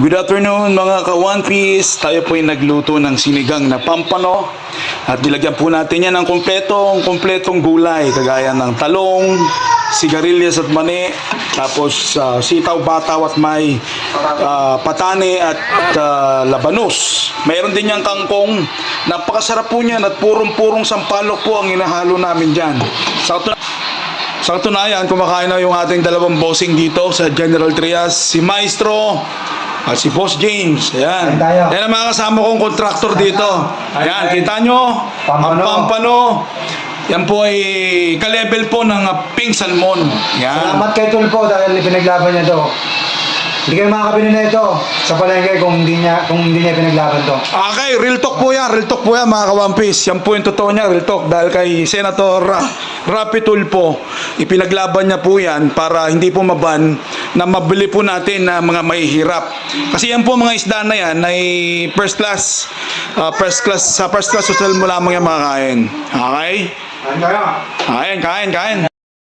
Good afternoon mga ka-One Piece. Tayo po ay nagluto ng sinigang na pampano. At nilagyan po natin yan ng kumpletong, kumpletong gulay. Kagaya ng talong, sigarilyas at mani. Tapos ah, sitaw, bataw at may ah, patane at ah, labanos. Mayroon din yung kangkong. Napakasarap po niyan at purong-purong sampalok po ang inahalo namin dyan. Sa sa katunayan, kumakain na yung ating dalawang bossing dito sa General Trias, si Maestro at si Boss James. Ayan. Tayo. Yan ang mga kasama kong kontraktor dito. Ayan, kita nyo, ang Pampano. pampano. Yan po ay ka-level po ng uh, pink salmon. Yan. Salamat kay Tulpo dahil pinaglaban niya to. Hindi kayo makakabili na ito sa palengke kung hindi niya kung hindi niya pinaglaban to. Okay, real talk po yan. Real talk po yan mga ka-One Piece. Yan po yung totoo niya, real talk. Dahil kay Senator uh, Rapi Tulpo, ipinaglaban niya po yan para hindi po maban na mabili po natin na mga mahihirap. Kasi yan po mga isda na yan ay first class. uh, first class sa first class hotel mo lamang yan makakain. Okay? Ano kayo? Kain, kain, kain.